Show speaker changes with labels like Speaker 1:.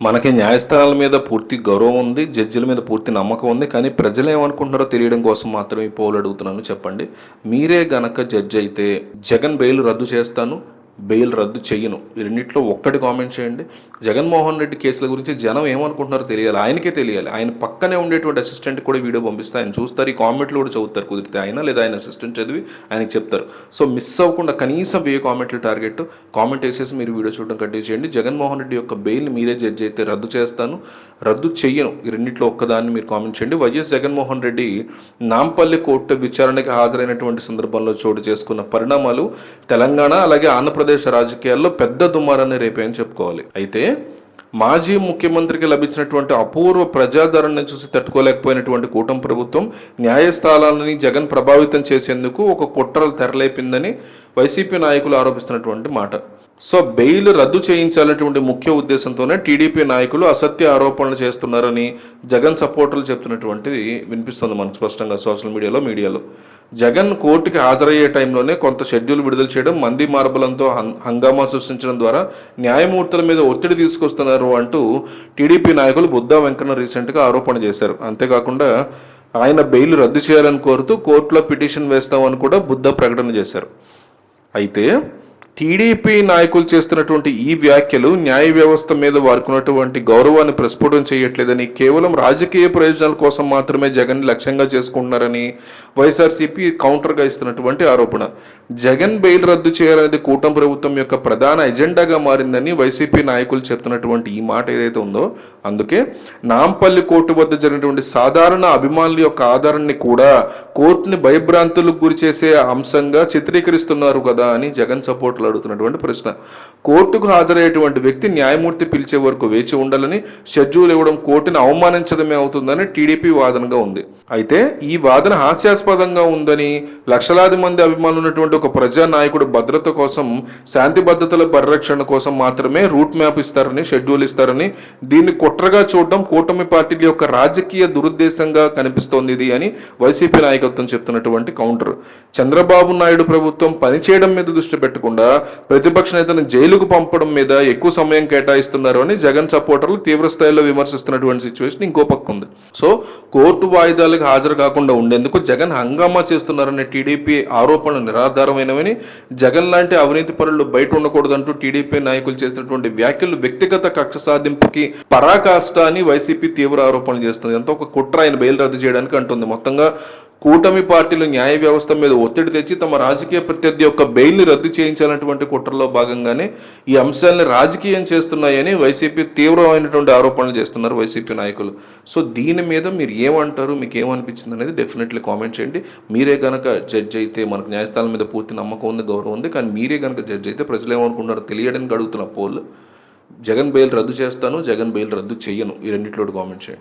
Speaker 1: మనకి న్యాయస్థానాల మీద పూర్తి గౌరవం ఉంది జడ్జిల మీద పూర్తి నమ్మకం ఉంది కానీ ప్రజలు ఏమనుకుంటున్నారో తెలియడం కోసం మాత్రమే ఈ పోలు అడుగుతున్నాను. చెప్పండి. మీరే గనక జడ్జి అయితే జగన్ బెయిల్ రద్దు చేస్తాను బెయిల్ రద్దు చేయను. ఈ రెండింటిలో ఒక్కటి కామెంట్ చేయండి. జగన్మోహన్ రెడ్డి కేసుల గురించి జనం ఏమనుకుంటున్నారో తెలియాలి. ఆయనకే తెలియాలి. ఆయన పక్కనే ఉండేటువంటి అసిస్టెంట్ కూడా వీడియో పంపిస్తే ఆయన చూస్తారు. ఈ కామెంట్లు కూడా చదువుతారు. కుదిరితే ఆయన లేదా ఆయన అసిస్టెంట్ చదివి ఆయనకి చెప్తారు. సో మిస్ అవ్వకుండా కనీసం వెయ్యి కామెంట్లు టార్గెట్ కామెంట్ వేసేసి మీరు వీడియో చూడడం కంటిన్యూ చేయండి. జగన్మోహన్ రెడ్డి యొక్క బెయిల్ మీరే జడ్జి అయితే రద్దు చేస్తాను. రద్దు చెయ్యను ఈ రెండింటిలో ఒక్కదాన్ని మీరు కామెంట్ చేయండి. వైఎస్ జగన్మోహన్ రెడ్డి నాంపల్లి కోర్టు విచారణకి హాజరైనటువంటి సందర్భంలో చోటు చేసుకున్న పరిణామాలు తెలంగాణ అలాగే ఆంధ్రప్రదేశ్ రాజకీయాల్లో పెద్ద దుమారాన్ని రేపాయని చెప్పుకోవాలి. అయితే మాజీ ముఖ్యమంత్రికి లభించినటువంటి అపూర్వ ప్రజాదరణను చూసి తట్టుకోలేకపోయినటువంటి కూటమి ప్రభుత్వం న్యాయస్థానాలని జగన్ ప్రభావితం చేసేందుకు ఒక కుట్రలు తెరలేపిందని వైసీపీ నాయకులు ఆరోపిస్తున్నటువంటి మాట. సో బెయిల్ రద్దు చేయించాలనేటువంటి ముఖ్య ఉద్దేశంతోనే టీడీపీ నాయకులు అసత్య ఆరోపణలు చేస్తున్నారని జగన్ సపోర్టర్లు చెప్తున్నటువంటిది వినిపిస్తుంది మనకు స్పష్టంగా సోషల్ మీడియాలో మీడియాలో. జగన్ కోర్టుకి హాజరయ్యే టైంలోనే కొంత షెడ్యూల్ విడుదల చేయడం మంది మార్బలంతో హం- హంగామా సృష్టించడం ద్వారా న్యాయమూర్తుల మీద ఒత్తిడి తీసుకొస్తున్నారు అంటూ టీడీపీ నాయకులు బుద్ధా వెంకన్న రీసెంట్గా ఆరోపణ చేశారు. అంతేకాకుండా ఆయన బెయిల్ రద్దు చేయాలని కోరుతూ కోర్టులో పిటిషన్ వేస్తామని కూడా బుద్ధ ప్రకటన చేశారు. అయితే టీడీపీ నాయకులు చేస్తున్నటువంటి ఈ వ్యాఖ్యలు న్యాయ వ్యవస్థ మీద వారుకున్నటువంటి గౌరవాన్ని ప్రస్ఫుటం చేయట్లేదని కేవలం రాజకీయ ప్రయోజనాల కోసం మాత్రమే జగన్ లక్ష్యంగా చేసుకుంటున్నారని వైఎస్ఆర్సీపీ కౌంటర్గా ఇస్తున్నటువంటి ఆరోపణ. జగన్ బెయిల్ రద్దు చేయాలనేది కూటమి ప్రభుత్వం యొక్క ప్రధాన ఎజెండాగా మారిందని వైసీపీ నాయకులు చెప్తున్నటువంటి ఈ మాట ఏదైతే ఉందో అందుకే నాంపల్లి కోర్టు వద్ద జరిగినటువంటి సాధారణ అభిమానుల యొక్క ఆధారాన్ని కూడా కోర్టుని భయభ్రాంతులకు గురి చేసే అంశంగా చిత్రీకరిస్తున్నారు కదా అని జగన్ సపోర్ట్లు అడుగుతున్నటువంటి ప్రశ్న. కోర్టుకు హాజరయ్యేటువంటి వ్యక్తి న్యాయమూర్తి పిలిచే వరకు వేచి ఉండాలని షెడ్యూల్ ఇవ్వడం కోర్టుని అవమానించడమే అవుతుందని టీడీపీ వాదనగా ఉంది. అయితే ఈ వాదన హాస్యాస్పదంగా ఉందని లక్షలాది మంది అభిమానులు ఉన్నటువంటి ఒక ప్రజా నాయకుడు భద్రత కోసం శాంతి భద్రతల పరిరక్షణ కోసం మాత్రమే రూట్ మ్యాప్ ఇస్తారని షెడ్యూల్ ఇస్తారని దీన్ని కుట్రగా చూడడం కూటమి పార్టీల యొక్క రాజకీయ దురుద్దేశంగా కనిపిస్తోంది ఇది అని వైసీపీ నాయకత్వం చెప్తున్నటువంటి కౌంటర్. చంద్రబాబు నాయుడు ప్రభుత్వం పనిచేయడం మీద దృష్టి పెట్టకుండా ప్రతిపక్ష నేతను జైలుకు పంపడం మీద ఎక్కువ సమయం కేటాయిస్తున్నారు అని జగన్ సపోర్టర్లు తీవ్ర స్థాయిలో విమర్శిస్తున్నటువంటి సిచ్యువేషన్ ఇంకో పక్క ఉంది. సో కోర్టు వాయిదాలకు హాజరు కాకుండా ఉండేందుకు జగన్ హంగామా చేస్తున్నారనే టీడీపీ ఆరోపణలు నిరాధారమైనవని జగన్ లాంటి అవినీతి పనులు బయట ఉండకూడదంటూ టీడీపీ నాయకులు చేసినటువంటి వ్యాఖ్యలు వ్యక్తిగత కక్ష సాధింపుకి పరా పరాకాష్ట అని వైసీపీ తీవ్ర ఆరోపణలు చేస్తుంది ఎంతో ఒక కుట్ర ఆయన బెయిల్ రద్దు చేయడానికి అంటుంది. మొత్తంగా కూటమి పార్టీలు న్యాయ వ్యవస్థ మీద ఒత్తిడి తెచ్చి తమ రాజకీయ ప్రత్యర్థి యొక్క బెయిల్ని రద్దు చేయించాలన్నటువంటి కుట్రలో భాగంగానే ఈ అంశాలను రాజకీయం చేస్తున్నాయని వైసీపీ తీవ్రమైనటువంటి ఆరోపణలు చేస్తున్నారు వైసీపీ నాయకులు. సో దీని మీద మీరు ఏమంటారు? మీకు ఏమనిపించింది అనేది డెఫినెట్లీ కామెంట్ చేయండి. మీరే కనుక జడ్జ్ అయితే మనకు న్యాయస్థానం మీద పూర్తి నమ్మకం ఉంది గౌరవం ఉంది కానీ మీరే కనుక జడ్జ్ అయితే ప్రజలు ఏమనుకుంటున్నారో తెలియడానికి అడుగుతున్న పోల్ జగన్ బెయిల్ రద్దు చేస్తాను జగన్ బెయిల్ రద్దు చేయను ఈ రెండిట్లో కామెంట్ చేయండి.